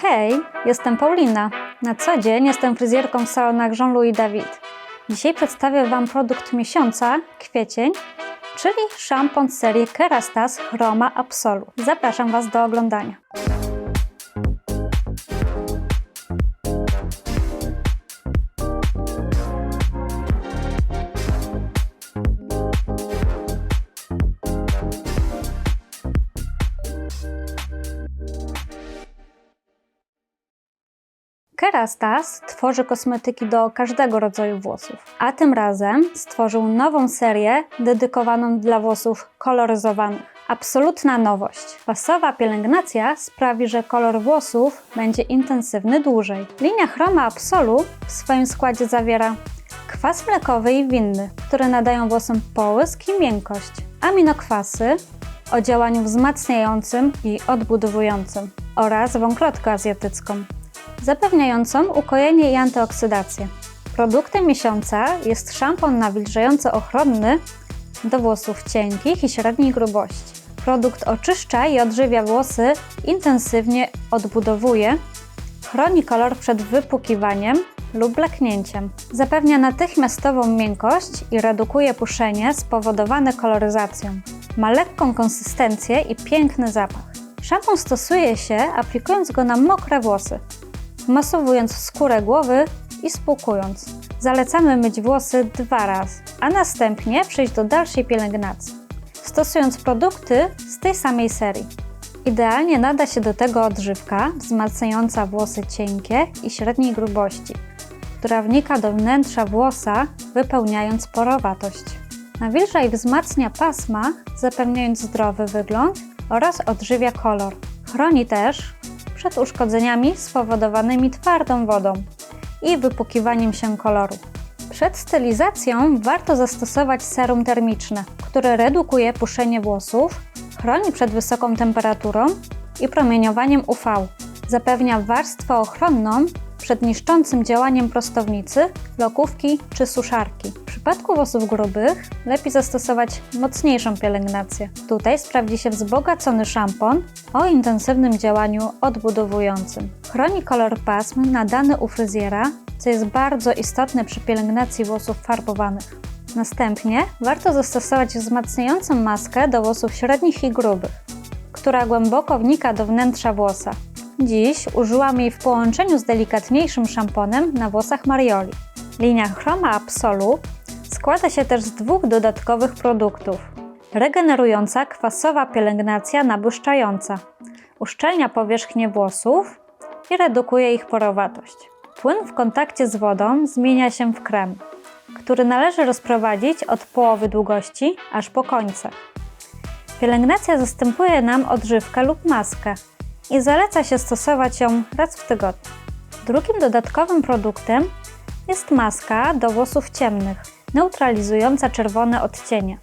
Hej, jestem Paulina. Na co dzień jestem fryzjerką w salonach Jean-Louis David. Dzisiaj przedstawię Wam produkt miesiąca, kwiecień, czyli szampon serii Kerastase Chroma Absolu. Zapraszam Was do oglądania. Kerastase tworzy kosmetyki do każdego rodzaju włosów, a tym razem stworzył nową serię dedykowaną dla włosów koloryzowanych. Absolutna nowość. Pasowa pielęgnacja sprawi, że kolor włosów będzie intensywny dłużej. Linia Chroma Absolu w swoim składzie zawiera kwas mlekowy i winny, które nadają włosom połysk i miękkość, aminokwasy o działaniu wzmacniającym i odbudowującym oraz wąklotkę azjatycką zapewniającą ukojenie i antyoksydację. Produktem miesiąca jest szampon nawilżająco ochronny do włosów cienkich i średniej grubości. Produkt oczyszcza i odżywia włosy, intensywnie odbudowuje, chroni kolor przed wypukiwaniem lub bleknięciem. Zapewnia natychmiastową miękkość i redukuje puszenie spowodowane koloryzacją. Ma lekką konsystencję i piękny zapach. Szampon stosuje się aplikując go na mokre włosy, masowując skórę głowy i spłukując. Zalecamy myć włosy dwa razy, a następnie przejść do dalszej pielęgnacji, stosując produkty z tej samej serii. Idealnie nada się do tego odżywka wzmacniająca włosy cienkie i średniej grubości, która wnika do wnętrza włosa, wypełniając porowatość. Nawilża i wzmacnia pasma, zapewniając zdrowy wygląd oraz odżywia kolor. Chroni też przed uszkodzeniami spowodowanymi twardą wodą i wypukiwaniem się koloru. Przed stylizacją warto zastosować serum termiczne, które redukuje puszenie włosów, chroni przed wysoką temperaturą i promieniowaniem UV. Zapewnia warstwę ochronną przed niszczącym działaniem prostownicy, lokówki czy suszarki. W przypadku włosów grubych lepiej zastosować mocniejszą pielęgnację. Tutaj sprawdzi się wzbogacony szampon o intensywnym działaniu odbudowującym. Chroni kolor pasm nadany u fryzjera, co jest bardzo istotne przy pielęgnacji włosów farbowanych. Następnie warto zastosować wzmacniającą maskę do włosów średnich i grubych, która głęboko wnika do wnętrza włosa. Dziś użyłam jej w połączeniu z delikatniejszym szamponem na włosach Marioli. Linia Chroma Absolu składa się też z dwóch dodatkowych produktów. Regenerująca kwasowa pielęgnacja nabłyszczająca. Uszczelnia powierzchnię włosów i redukuje ich porowatość. Płyn w kontakcie z wodą zmienia się w krem, który należy rozprowadzić od połowy długości aż po końce. Pielęgnacja zastępuje nam odżywkę lub maskę i zaleca się stosować ją raz w tygodniu. Drugim dodatkowym produktem jest maska do włosów ciemnych, neutralizująca czerwone odcienie.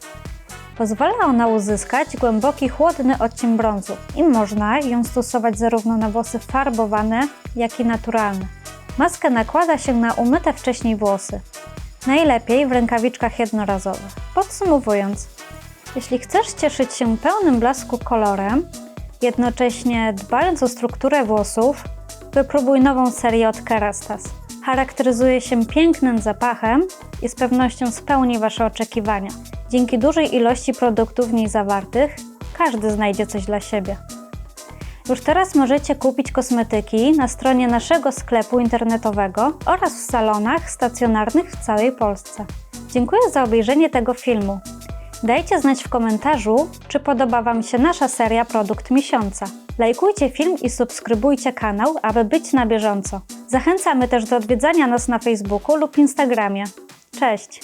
Pozwala ona uzyskać głęboki, chłodny odcień brązu i można ją stosować zarówno na włosy farbowane, jak i naturalne. Maskę nakłada się na umyte wcześniej włosy, najlepiej w rękawiczkach jednorazowych. Podsumowując, jeśli chcesz cieszyć się pełnym blasku kolorem, jednocześnie dbając o strukturę włosów, wypróbuj nową serię od Kerastase. Charakteryzuje się pięknym zapachem i z pewnością spełni Wasze oczekiwania. Dzięki dużej ilości produktów w niej zawartych, każdy znajdzie coś dla siebie. Już teraz możecie kupić kosmetyki na stronie naszego sklepu internetowego oraz w salonach stacjonarnych w całej Polsce. Dziękuję za obejrzenie tego filmu. Dajcie znać w komentarzu, czy podoba Wam się nasza seria Produkt Miesiąca. Lajkujcie film i subskrybujcie kanał, aby być na bieżąco. Zachęcamy też do odwiedzania nas na Facebooku lub Instagramie. Cześć!